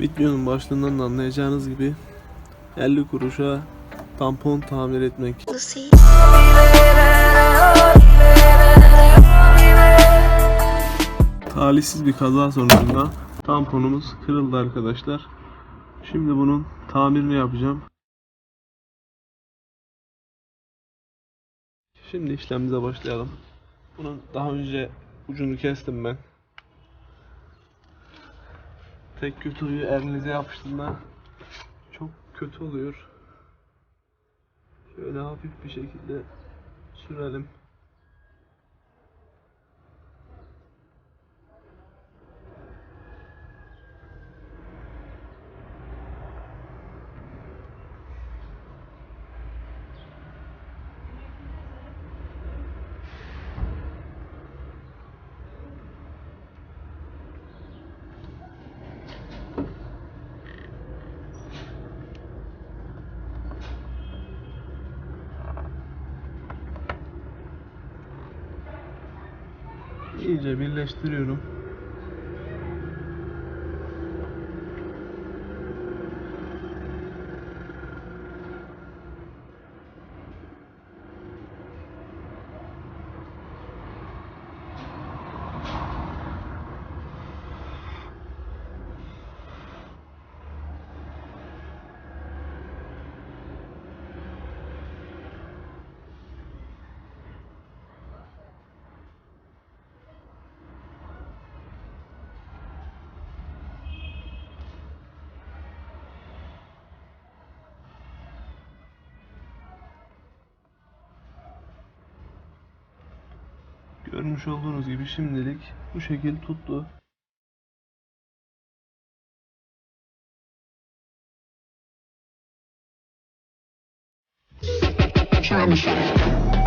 Videonun başlığından da anlayacağınız gibi 50 kuruşa tampon tamir etmek. Talihsiz bir kaza sonucunda tamponumuz kırıldı arkadaşlar. Şimdi bunun tamirini yapacağım. Şimdi işlemimize başlayalım. Bunun daha önce ucunu kestim ben. Tek kötü huyu elinize yapıştığında çok kötü oluyor. Şöyle hafif bir şekilde sürelim. İyice birleştiriyorum. Görmüş olduğunuz gibi şimdilik bu şekil tuttu. Me.